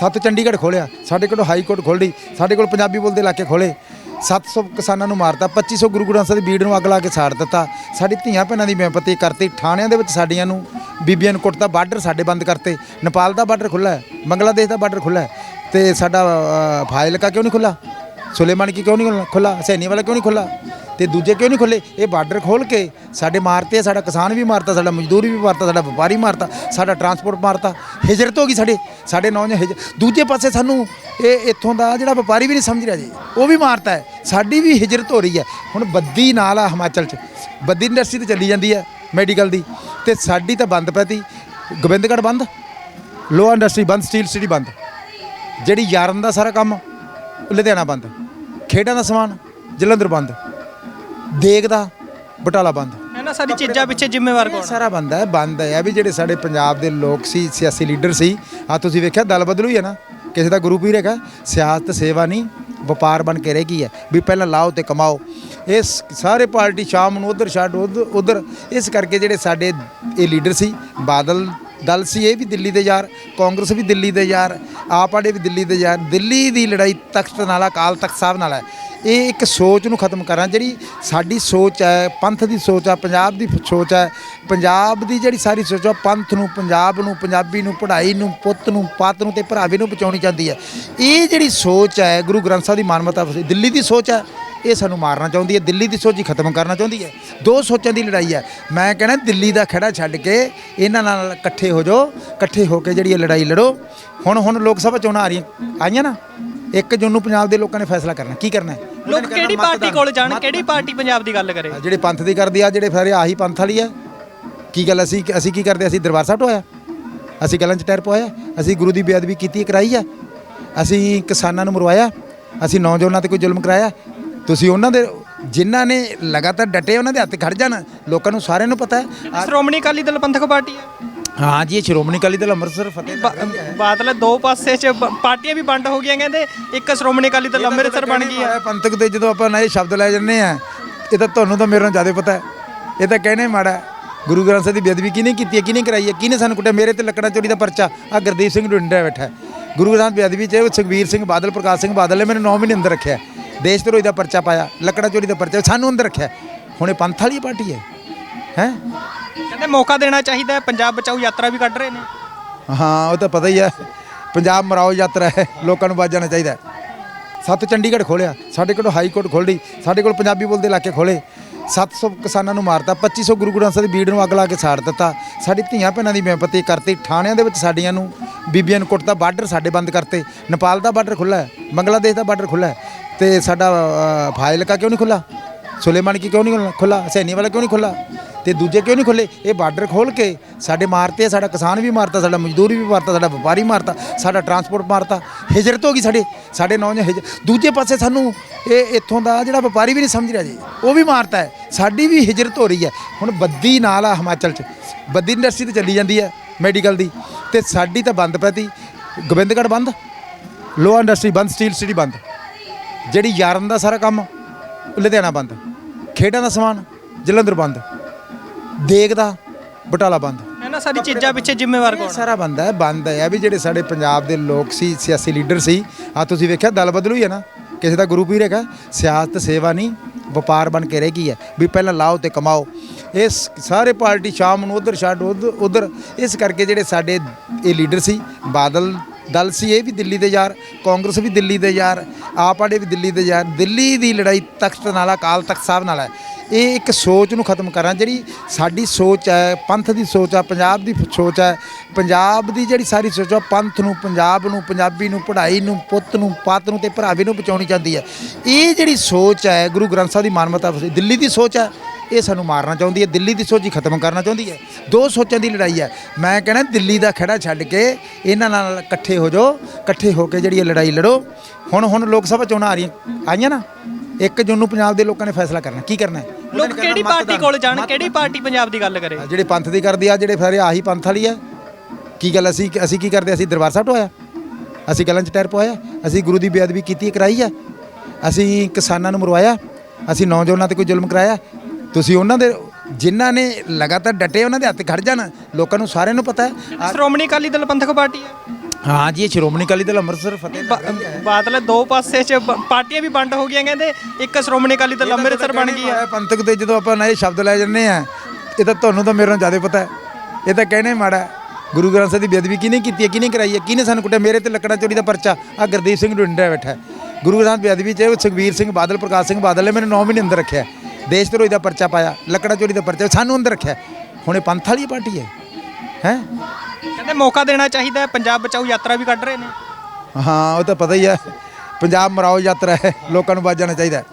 ਸੱਤ ਚੰਡੀਗੜ੍ਹ ਖੋਲਿਆ, ਸਾਡੇ ਕੋਲ ਹਾਈ ਕੋਰਟ ਖੋਲ੍ਹੀ, ਸਾਡੇ ਕੋਲ ਪੰਜਾਬੀ ਬੋਲਦੇ ਇਲਾਕੇ ਖੋਲੇ। 700 ਕਿਸਾਨਾਂ ਨੂੰ ਮਾਰਤਾ 2500 ਗੁਰੂ ਗ੍ਰੰਥ ਸਾਹਿਬ ਦੀ ਬੀੜ ਨੂੰ ਅੱਗ ਲਾ ਕੇ ਸਾੜ ਦਿੱਤਾ। ਸਾਡੀ ਧੀਆਂ ਭੈਣਾਂ ਦੀ ਬੇਪਤੀ ਕਰਤੀ ਥਾਣਿਆਂ ਦੇ ਵਿੱਚ ਸਾਡੀਆਂ ਨੂੰ, ਬੀਬੀਆਂ ਨੂੰ ਕੁੱਟਦਾ ਬਾਰਡਰ ਸਾਡੇ ਬੰਦ ਕਰਤੇ। ਨੇਪਾਲ ਦਾ ਬਾਰਡਰ ਖੁੱਲਾ ਹੈ, ਬੰਗਲਾਦੇਸ਼ ਦਾ ਬਾਰਡਰ ਖੁੱਲਾ ਹੈ, ਤੇ ਸਾਡਾ ਫਾਇਲਕਾ ਕਿਉਂ ਨਹੀਂ ਖੁੱਲਾ ਸੁਲੇਮਾਨ ਕੀ ਕਿਉਂ ਨਹੀਂ ਖੁੱਲਾ ਹਸੈਨੀ ਵਾਲਾ ਕਿਉਂ ਨਹੀਂ ਖੁੱਲਾ ਤੇ ਦੂਜੇ ਕਿਉਂ ਨਹੀਂ ਖੁੱਲੇ? ਇਹ ਬਾਰਡਰ ਖੋਲ ਕੇ ਸਾਡੇ ਮਾਰਤੇ ਆ, ਸਾਡਾ ਕਿਸਾਨ ਵੀ ਮਾਰਤਾ ਸਾਡਾ ਮਜ਼ਦੂਰ ਵੀ ਮਾਰਤਾ ਸਾਡਾ ਵਪਾਰੀ ਮਾਰਤਾ ਸਾਡਾ ਟਰਾਂਸਪੋਰਟ ਮਾਰਤਾ। ਹਿਜਰਤ ਹੋ ਗਈ ਸਾਡੇ ਸਾਡੇ ਨੌਜਵਾਨ ਹਿਜ ਦੂਜੇ ਪਾਸੇ ਸਾਨੂੰ ਇਹ ਇੱਥੋਂ ਦਾ ਜਿਹੜਾ ਵਪਾਰੀ ਵੀ ਨਹੀਂ ਸਮਝ ਰਿਹਾ ਜੀ ਉਹ ਵੀ ਮਾਰਤਾ ਹੈ। ਸਾਡੀ ਵੀ ਹਿਜਰਤ ਹੋ ਰਹੀ ਹੈ। ਹੁਣ ਬੱਦੀ ਨਾਲ ਆ ਹਿਮਾਚਲ 'ਚ ਬੱਦੀ ਇੰਡਸਟਰੀ ਤੇ ਚੱਲੀ ਜਾਂਦੀ ਹੈ ਮੈਡੀਕਲ ਦੀ। ਤੇ ਸਾਡੀ ਤਾਂ ਬੰਦ ਪੈਤੀ ਗੋਬਿੰਦਗੜ੍ਹ ਬੰਦ ਲੋਹਾ ਇੰਡਸਟਰੀ ਬੰਦ ਸਟੀਲ ਸਿਟੀ ਬੰਦ। ਜਿਹੜੀ ਯਾਰਨ ਦਾ ਸਾਰਾ ਕੰਮ ਲੁਧਿਆਣਾ ਬੰਦ। ਖੇਡਾਂ ਦਾ ਸਮਾਨ ਜਲੰਧਰ ਬੰਦ। ਦੇਗ ਦਾ ਬਟਾਲਾ ਬੰਦ। ਇਹਨਾਂ ਸਾਰੀ ਚੀਜ਼ਾਂ ਪਿੱਛੇ ਜ਼ਿੰਮੇਵਾਰ ਕੌਣ ਸਾਰਾ ਬੰਦ ਹੈ ਬੰਦ ਹੈ। ਵੀ ਜਿਹੜੇ ਸਾਡੇ ਪੰਜਾਬ ਦੇ ਲੋਕ ਸੀ ਸਿਆਸੀ ਲੀਡਰ ਸੀ ਆ ਤੁਸੀਂ ਵੇਖਿਆ ਦਲ ਬਦਲੂ ਹੀ ਹੈ ਨਾ। ਕਿਸੇ ਦਾ ਗੁਰੂ ਪੀਰ ਹੈਗਾ ਸਿਆਸਤ ਸੇਵਾ ਨਹੀਂ ਵਪਾਰ ਬਣ ਕੇ ਰਹਿ ਗਈ ਹੈ। ਵੀ ਪਹਿਲਾਂ ਲਾਓ ਤੇ ਕਮਾਓ। ਇਸ ਸਾਰੇ ਪਾਰਟੀ ਸ਼ਾਮ ਨੂੰ ਉਧਰ ਛੱਡ ਉਧਰ ਇਸ ਕਰਕੇ ਜਿਹੜੇ ਸਾਡੇ ਇਹ ਲੀਡਰ ਸੀ ਬਾਦਲ ਦਲ ਸੀ ਇਹ ਵੀ ਦਿੱਲੀ ਦੇ ਯਾਰ ਕਾਂਗਰਸ ਵੀ ਦਿੱਲੀ ਦੇ ਯਾਰ ਆਪ ਵਾਲੇ ਵੀ ਦਿੱਲੀ ਦੇ ਯਾਰ। ਦਿੱਲੀ ਦੀ ਲੜਾਈ ਤਖਤ ਨਾਲ ਅਕਾਲ ਤਖਤ ਸਾਹਿਬ ਨਾਲ ਹੈ। ਇਹ ਇੱਕ ਸੋਚ ਨੂੰ ਖਤਮ ਕਰਾਂ, ਜਿਹੜੀ ਸਾਡੀ ਸੋਚ ਹੈ, ਪੰਥ ਦੀ ਸੋਚ ਹੈ, ਪੰਜਾਬ ਦੀ ਸੋਚ ਹੈ, ਪੰਜਾਬ ਦੀ ਜਿਹੜੀ ਸਾਰੀ ਸੋਚ ਹੈ ਪੰਥ ਨੂੰ, ਪੰਜਾਬ ਨੂੰ, ਪੰਜਾਬੀ ਨੂੰ, ਪੜ੍ਹਾਈ ਨੂੰ, ਪੁੱਤ ਨੂੰ, ਪਾਤ ਨੂੰ ਤੇ ਭਰਾਵੇ ਨੂੰ ਬਚਾਉਣੀ ਚਾਹੁੰਦੀ ਹੈ। ਇਹ ਜਿਹੜੀ ਸੋਚ ਹੈ, ਗੁਰੂ ਗ੍ਰੰਥ ਸਾਹਿਬ ਦੀ ਮਾਨਮਤਾ ਦਿੱਲੀ ਦੀ ਸੋਚ ਹੈ, ਇਹ ਸਾਨੂੰ ਮਾਰਨਾ ਚਾਹੁੰਦੀ ਹੈ, ਦਿੱਲੀ ਦੀ ਸੋਚ ਹੀ ਖਤਮ ਕਰਨਾ ਚਾਹੁੰਦੀ ਹੈ। ਦੋ ਸੋਚਾਂ ਦੀ ਲੜਾਈ ਹੈ। ਮੈਂ ਕਹਿੰਦਾ ਦਿੱਲੀ ਦਾ ਖੜਾ ਛੱਡ ਕੇ ਇਹਨਾਂ ਨਾਲ ਇਕੱਠੇ ਹੋ ਜਾਓ, ਇਕੱਠੇ ਹੋ ਕੇ ਜਿਹੜੀ ਇਹ ਲੜਾਈ ਲੜੋ। ਹੁਣ ਹੁਣ ਲੋਕ ਸਭਾ ਚੋਣਾਂ ਆ ਰਹੀਆਂ, ਆਈਆਂ ਨਾ? 1 ਜੂਨ ਨੂੰ ਪੰਜਾਬ ਦੇ ਲੋਕਾਂ ਨੇ ਫੈਸਲਾ ਕਰਨਾ ਕੀ ਕਰਨਾ ਹੈ? ਲੋਕ ਕਿਹੜੀ ਪਾਰਟੀ। ਕੋਲ ਜਾਣ ਕਿਹੜੀ ਪਾਰਟੀ ਪੰਜਾਬ ਦੀ ਗੱਲ ਕਰੇ? ਆ ਜਿਹੜੇ ਪੰਥ ਦੀ ਕਰਦੀ ਆ ਜਿਹੜੇ ਫਿਰ ਆਹੀ ਪੰਥ ਵਾਲੀ ਆ। ਕੀ ਗੱਲ ਅਸੀਂ ਅਸੀਂ ਕੀ ਕਰਦੇ ਅਸੀਂ ਦਰਬਾਰ ਸਾਹਿਬ ਤੋਂ ਆਇਆ। ਅਸੀਂ ਗੱਲਾਂ ਚ ਟੈਰ ਪਵਾਇਆ। ਅਸੀਂ ਗੁਰੂ ਦੀ ਬੇਅਦਬੀ ਕੀਤੀ ਕਰਾਈ ਆ। ਅਸੀਂ ਕਿਸਾਨਾਂ ਨੂੰ ਮਰਵਾਇਆ। ਅਸੀਂ ਨੌਜਵਾਨਾਂ ਤੇ ਕੋਈ ਜ਼ੁਲਮ ਕਰਾਇਆ। ਤੁਸੀਂ ਉਹਨਾਂ ਦੇ ਜਿਨ੍ਹਾਂ ਨੇ ਲਗਾਤਾਰ ਡਟੇ ਉਹਨਾਂ ਦੇ ਹੱਥ ਖੜ ਜਾਣ। ਲੋਕਾਂ ਨੂੰ ਸਾਰਿਆਂ ਨੂੰ ਪਤਾ ਹੈ। ਸ਼੍ਰੋਮਣੀ ਅਕਾਲੀ ਦਲ ਪੰਥਕ ਪਾਰਟੀ ਹੈ। ਹਾਂ ਜੀ ਇਹ ਸ਼੍ਰੋਮਣੀ ਅਕਾਲੀ ਦਲ ਅੰਮ੍ਰਿਤਸਰ ਫਤਿਹ ਬਾਦਲ ਦੋ ਪਾਸੇ ਚ ਬ- ਪਾਰਟੀਆਂ ਵੀ ਵੰਡ ਹੋ ਗਈਆਂ ਕਹਿੰਦੇ ਇੱਕ ਸ਼੍ਰੋਮਣੀ ਅਕਾਲੀ ਦਲ ਅੰਮ੍ਰਿਤਸਰ ਬਣ ਗਈ ਹੈ। ਹੈ ਪੰਥਕ ਤੇ ਜਦੋਂ ਆਪਾਂ ਨਏ ਸ਼ਬਦ ਲੈ ਜੰਨੇ ਆ ਇਹ ਤਾਂ ਤੁਹਾਨੂੰ ਤਾਂ ਮੇਰੇ ਨਾਲੋਂ ਜ਼ਿਆਦਾ ਪਤਾ ਹੈ। ਇਹ ਤਾਂ ਕਹਿਣੇ ਮਾੜਾ ਹੈ। ਗੁਰੂ ਗ੍ਰੰਥ ਸਾਹਿਬ ਦੀ ਬੇਅਦਬੀ ਕਿਹਨੇ ਕੀਤੀ ਹੈ ਕਿਹਨੇ ਕਰਾਈ ਹੈ ਕਿਹਨੇ ਸਾਨੂੰ ਕੁੱਟਿਆ? ਮੇਰੇ ਤੇ ਲੱਕੜਾਂ ਚੋਰੀ ਦਾ ਪਰਚਾ ਆ ਗੁਰਦੀਪ ਸਿੰਘ ਡੁੰਡਾ ਬੈਠਾ ਹੈ। ਗੁਰੂ ਗ੍ਰੰਥ ਬੇਅਦਬੀ ਚ ਸੁਖਬੀਰ ਸਿੰਘ ਬਾਦਲ ਪ੍ਰਕਾਸ਼ ਸਿੰਘ ਬਾਦਲ ਨੇ ਮੈਨੂੰ 9 ਮਹੀਨੇ ਅੰਦਰ ਰੱਖਿਆ ਦੇਸ਼ ਧਰੋਹੀ ਦਾ ਪਰਚਾ ਪਾਇਆ ਲੱਕੜਾਂ ਚੋਰੀ ਦਾ ਪਰਚਾ ਸਾਨੂੰ ਅੰਦਰ ਰੱਖਿਆ ਹੁਣ ਇਹ ਪੰਥ ਵਾਲੀ ਪਾਰਟੀ ਹੈ ਹੈ? ਕਹਿੰਦੇ ਮੌਕਾ ਦੇਣਾ ਚਾਹੀਦਾ ਹੈ ਪੰਜਾਬ ਬਚਾਓ ਯਾਤਰਾ ਵੀ ਕੱਢ ਰਹੇ ਨੇ। ਹਾਂ ਉਹ ਤਾਂ ਪਤਾ ਹੀ ਹੈ। ਪੰਜਾਬ ਮਰਾਓ ਯਾਤਰਾ ਹੈ ਲੋਕਾਂ ਨੂੰ ਬਾਜ ਜਾਣਾ ਚਾਹੀਦਾ ਹੈ। ਸੱਤ ਚੰਡੀਗੜ੍ਹ ਖੋਲਿਆ ਸਾਡੇ ਕੋਲ ਹਾਈ ਕੋਰਟ ਖੋਲ੍ਹੀ ਸਾਡੇ ਕੋਲ ਪੰਜਾਬੀ ਬੋਲਦੇ ਇਲਾਕੇ ਖੋਲੇ। 700 ਕਿਸਾਨਾਂ ਨੂੰ ਮਾਰਤਾ 2500 ਗੁਰੂ ਗ੍ਰੰਥ ਸਾਹਿਬ ਦੀ ਬੀੜ ਨੂੰ ਅੱਗ ਲਾ ਕੇ ਸਾੜ ਦਿੱਤਾ। ਸਾਡੀ ਧੀਆਂ ਭੈਣਾਂ ਦੀ ਬੇਪਤੀ ਕਰਤੀ ਥਾਣਿਆਂ ਦੇ ਵਿੱਚ ਸਾਡੀਆਂ ਨੂੰ ਬੀਬੀਆਂ ਨੂੰ ਕੁੱਟਦਾ ਬਾਰਡਰ ਸਾਡੇ ਬੰਦ ਕਰਤੇ। ਨੇਪਾਲ ਦਾ ਬਾਰਡਰ ਖੁੱਲਾ ਹੈ ਬੰਗਲਾਦੇਸ਼ ਦਾ ਬਾਰਡਰ ਖੁੱਲਾ ਹੈ ਤੇ ਸਾਡਾ ਅ, ਫਾਜ਼ਿਲਕਾ ਕਿਉਂ ਨਹੀਂ ਖੁੱਲਾ ਸੁਲੇਮਾਨ ਕੀ ਕਿਉਂ ਨਹੀਂ ਖੁੱਲਾ ਹਸੈਨੀ ਵਾਲਾ ਕਿਉਂ ਨਹੀਂ ਖੁੱਲਾ ਤੇ ਦੂਜੇ ਕਿਉਂ ਨਹੀਂ ਖੁੱਲੇ? ਇਹ ਬਾਰਡਰ ਖੋਲ ਕੇ ਸਾਡੇ ਮਾਰਤੇ ਆ, ਸਾਡਾ ਕਿਸਾਨ ਵੀ ਮਾਰਤਾ ਸਾਡਾ ਮਜ਼ਦੂਰ ਵੀ ਮਾਰਤਾ ਸਾਡਾ ਵਪਾਰੀ ਮਾਰਤਾ ਸਾਡਾ ਟਰਾਂਸਪੋਰਟ ਮਾਰਤਾ। ਹਿਜਰਤ ਹੋ ਗਈ ਸਾਡੇ ਸਾਡੇ ਨੌਜਵਾਨ ਹਿਜ ਦੂਜੇ ਪਾਸੇ ਸਾਨੂੰ ਇਹ ਇੱਥੋਂ ਦਾ ਜਿਹੜਾ ਵਪਾਰੀ ਵੀ ਨਹੀਂ ਸਮਝ ਰਿਹਾ ਜੀ ਉਹ ਵੀ ਮਾਰਤਾ ਹੈ। ਸਾਡੀ ਵੀ ਹਿਜਰਤ ਹੋ ਰਹੀ ਹੈ। ਹੁਣ ਬੱਦੀ ਨਾਲ ਆ ਹਿਮਾਚਲ 'ਚ ਬੱਦੀ ਇੰਡਸਟਰੀ ਤੇ ਚੱਲੀ ਜਾਂਦੀ ਹੈ ਮੈਡੀਕਲ ਦੀ। ਤੇ ਸਾਡੀ ਤਾਂ ਬੰਦ ਪੈਤੀ ਗੋਬਿੰਦਗੜ੍ਹ ਬੰਦ ਲੋਹਾ ਇੰਡਸਟਰੀ ਬੰਦ ਸਟੀਲ ਸਿਟੀ ਬੰਦ। ਜਿਹੜੀ ਯਾਰਨ ਦਾ ਸਾਰਾ ਕੰਮ ਲੁਧਿਆਣਾ ਬੰਦ। ਖੇਡਾਂ ਦਾ ਸਮਾਨ ਜਲੰਧਰ ਬੰਦ। ਦੇਗ ਦਾ ਬਟਾਲਾ ਬੰਦ। ਇਹਨਾਂ ਸਾਰੀ ਚੀਜ਼ਾਂ ਪਿੱਛੇ ਜ਼ਿੰਮੇਵਾਰ ਇਹ ਕੌਣ ਸਾਰਾ ਬੰਦ ਹੈ ਬੰਦ ਹੈ। ਵੀ ਜਿਹੜੇ ਸਾਡੇ ਪੰਜਾਬ ਦੇ ਲੋਕ ਸੀ ਸਿਆਸੀ ਲੀਡਰ ਸੀ ਆ ਤੁਸੀਂ ਵੇਖਿਆ ਦਲ ਬਦਲੂ ਹੀ ਹੈ ਨਾ। ਕਿਸੇ ਦਾ ਗੁਰੂ ਪੀਰ ਹੈਗਾ ਸਿਆਸਤ ਸੇਵਾ ਨਹੀਂ ਵਪਾਰ ਬਣ ਕੇ ਰਹਿ ਗਈ ਹੈ। ਵੀ ਪਹਿਲਾਂ ਲਾਓ ਤੇ ਕਮਾਓ। ਇਸ ਸਾਰੇ ਪਾਰਟੀ ਸ਼ਾਮ ਨੂੰ ਉਧਰ ਛੱਡ ਉਧਰ ਇਸ ਕਰਕੇ ਜਿਹੜੇ ਸਾਡੇ ਇਹ ਲੀਡਰ ਸੀ ਬਾਦਲ ਦਲ ਸੀ ਇਹ ਵੀ ਦਿੱਲੀ ਦੇ ਯਾਰ, ਕਾਂਗਰਸ ਵੀ ਦਿੱਲੀ ਦੇ ਯਾਰ, ਆਪ ਵਾਲੇ ਵੀ ਦਿੱਲੀ ਦੇ ਯਾਰ, ਦਿੱਲੀ ਦੀ ਲੜਾਈ ਤਖਤ ਨਾਲ ਅਕਾਲ ਤਖਤ ਸਾਹਿਬ ਨਾਲ ਹੈ ਇਹ ਇੱਕ ਸੋਚ ਨੂੰ ਖਤਮ ਕਰਾਂ, ਜਿਹੜੀ ਸਾਡੀ ਸੋਚ ਹੈ, ਪੰਥ ਦੀ ਸੋਚ ਹੈ ਪੰਜਾਬ ਦੀ ਸੋਚ ਹੈ, ਪੰਜਾਬ ਦੀ ਜਿਹੜੀ ਸਾਰੀ ਸੋਚ ਹੈ ਪੰਥ ਨੂੰ, ਪੰਜਾਬ ਨੂੰ, ਪੰਜਾਬੀ ਨੂੰ, ਪੜ੍ਹਾਈ ਨੂੰ, ਪੁੱਤ ਨੂੰ, ਪਾਤ ਨੂੰ ਤੇ ਭਰਾਵੇ ਨੂੰ ਬਚਾਉਣੀ ਚਾਹੁੰਦੀ ਹੈ। ਇਹ ਜਿਹੜੀ ਸੋਚ ਹੈ, ਗੁਰੂ ਗ੍ਰੰਥ ਸਾਹਿਬ ਦੀ ਮਾਨਮਤਾ ਦਿੱਲੀ ਦੀ ਸੋਚ ਹੈ। ਇਹ ਸਾਨੂੰ ਮਾਰਨਾ ਚਾਹੁੰਦੀ ਹੈ ਦਿੱਲੀ ਦੀ ਸੋਚ ਹੀ ਖਤਮ ਕਰਨਾ ਚਾਹੁੰਦੀ ਹੈ। ਦੋ ਸੋਚਾਂ ਦੀ ਲੜਾਈ ਹੈ। ਮੈਂ ਕਹਿੰਦਾ ਦਿੱਲੀ ਦਾ ਖੜਾ ਛੱਡ ਕੇ ਇਹਨਾਂ ਨਾਲ ਇਕੱਠੇ ਹੋ ਜਾਓ ਇਕੱਠੇ ਹੋ ਕੇ ਜਿਹੜੀ ਇਹ ਲੜਾਈ ਲੜੋ। ਹੁਣ ਹੁਣ ਲੋਕ ਸਭਾ ਚੋਣਾਂ ਆ ਰਹੀਆਂ ਆਈਆਂ ਨਾ? 1 ਜੂਨ ਨੂੰ ਪੰਜਾਬ ਦੇ ਲੋਕਾਂ ਨੇ ਫੈਸਲਾ ਕਰਨਾ ਕੀ ਕਰਨਾ ਹੈ? ਲੋਕ ਕਿਹੜੀ ਪਾਰਟੀ। ਕੋਲ ਜਾਣ ਕਿਹੜੀ ਪਾਰਟੀ ਪੰਜਾਬ ਦੀ ਗੱਲ ਕਰੇ? ਜਿਹੜੇ ਪੰਥ ਦੀ ਕਰਦੀ ਆ ਜਿਹੜੇ ਫਿਰ ਆਹੀ ਪੰਥ ਵਾਲੀ ਆ ਕੀ ਗੱਲ ਅਸੀਂ ਅਸੀਂ ਕੀ ਕਰਦੇ ਅਸੀਂ ਦਰਬਾਰ ਸਾਹਿਬ ਤੋਂ ਆਇਆ। ਅਸੀਂ ਗੱਲਾਂ ਚ ਟੈਰ ਪਵਾਇਆ। ਅਸੀਂ ਗੁਰੂ ਦੀ ਬੇਅਦਬੀ ਕੀਤੀ ਕਰਾਈ ਆ। ਅਸੀਂ ਕਿਸਾਨਾਂ ਨੂੰ ਮਰਵਾਇਆ। ਅਸੀਂ ਨੌਜਵਾਨਾਂ ਤੇ ਕੋਈ ਜ਼ੁਲਮ ਕਰਾਇਆ। ਤੁਸੀਂ ਉਹਨਾਂ ਦੇ ਜਿਨ੍ਹਾਂ ਨੇ ਲਗਾਤਾਰ ਡਟੇ ਉਹਨਾਂ ਦੇ ਹੱਥ ਖੜ ਜਾਣ ਲੋਕਾਂ ਨੂੰ ਸਾਰਿਆਂ ਨੂੰ ਪਤਾ ਹੈ। ਸ਼੍ਰੋਮਣੀ ਅਕਾਲੀ ਦਲ ਪੰਥਕ ਪਾਰਟੀ ਹੈ। ਹਾਂ ਜੀ ਇਹ ਸ਼੍ਰੋਮਣੀ ਅਕਾਲੀ ਦਲ ਅੰਮ੍ਰਿਤਸਰ ਫਤਿਹ ਬਾ- ਬਾਦਲ ਦੋ ਪਾਸੇ 'ਚ ਬ- ਪਾਰਟੀਆਂ ਵੀ ਵੰਡ ਹੋ ਗਈਆਂ ਕਹਿੰਦੇ ਇੱਕ ਸ਼੍ਰੋਮਣੀ ਅਕਾਲੀ ਦਲ ਅੰਮ੍ਰਿਤਸਰ ਬਣ ਗਈ ਹੈ। ਪੰਥਕ ਤੇ ਜਦੋਂ ਆਪਾਂ ਨਵੇਂ ਸ਼ਬਦ ਲੈ ਜੰਨੇ ਆ ਇਹ ਤਾਂ ਤੁਹਾਨੂੰ ਤਾਂ ਮੇਰੇ ਨਾਲੋਂ ਜ਼ਿਆਦਾ ਪਤਾ ਹੈ। ਇਹ ਤਾਂ ਕਹਿਣੇ ਮਾੜਾ ਹੈ। ਗੁਰੂ ਗ੍ਰੰਥ ਸਾਹਿਬ ਦੀ ਬੇਅਦਬੀ ਕਿਹਨੇ ਕੀਤੀ ਹੈ ਕਿਹਨੇ ਕਰਾਈ ਹੈ ਕਿਹਨੇ ਸਾਨੂੰ ਕੁੱਟਿਆ? ਮੇਰੇ ਤੇ ਲੱਕੜਾ ਚੋਰੀ ਦਾ ਪਰਚਾ। ਆ ਗੁਰਦੀਪ ਸਿੰਘ ਡੁੰਡਾ ਬੈਠਾ ਹੈ। ਗੁਰੂ ਗ੍ਰੰਥ ਬੇਅਦਬੀ ਚ ਸੁਖਬੀਰ ਸਿੰਘ ਬਾਦਲ ਪ੍ਰਕਾਸ਼ ਸਿੰਘ ਬਾਦਲ ਨੇ ਮੈਨੂੰ 9 ਮਹੀਨੇ ਅੰਦਰ ਰੱਖਿਆ ਦੇਸ਼ ਧਰੋਹੀ ਦਾ ਪਰਚਾ ਪਾਇਆ ਲੱਕੜਾ ਚੋਰੀ ਦਾ ਪਰਚਾ ਸਾਨੂੰ ਅੰਦਰ ਰੱਖਿਆ। ਹੁਣ ਇਹ ਪੰਥ ਵਾਲੀ ਪਾਰਟੀ ਹੈ। ਹੈ? ਕਹਿੰਦੇ ਮੌਕਾ ਦੇਣਾ ਚਾਹੀਦਾ ਹੈ ਪੰਜਾਬ ਬਚਾਓ ਯਾਤਰਾ ਵੀ ਕੱਢ ਰਹੇ ਨੇ। ਹਾਂ ਉਹ ਤਾਂ ਪਤਾ ਹੀ ਹੈ। ਪੰਜਾਬ ਮਰਾਓ ਯਾਤਰਾ ਹੈ ਲੋਕਾਂ ਨੂੰ ਬਾਜ ਜਾਣਾ ਚਾਹੀਦਾ ਹੈ।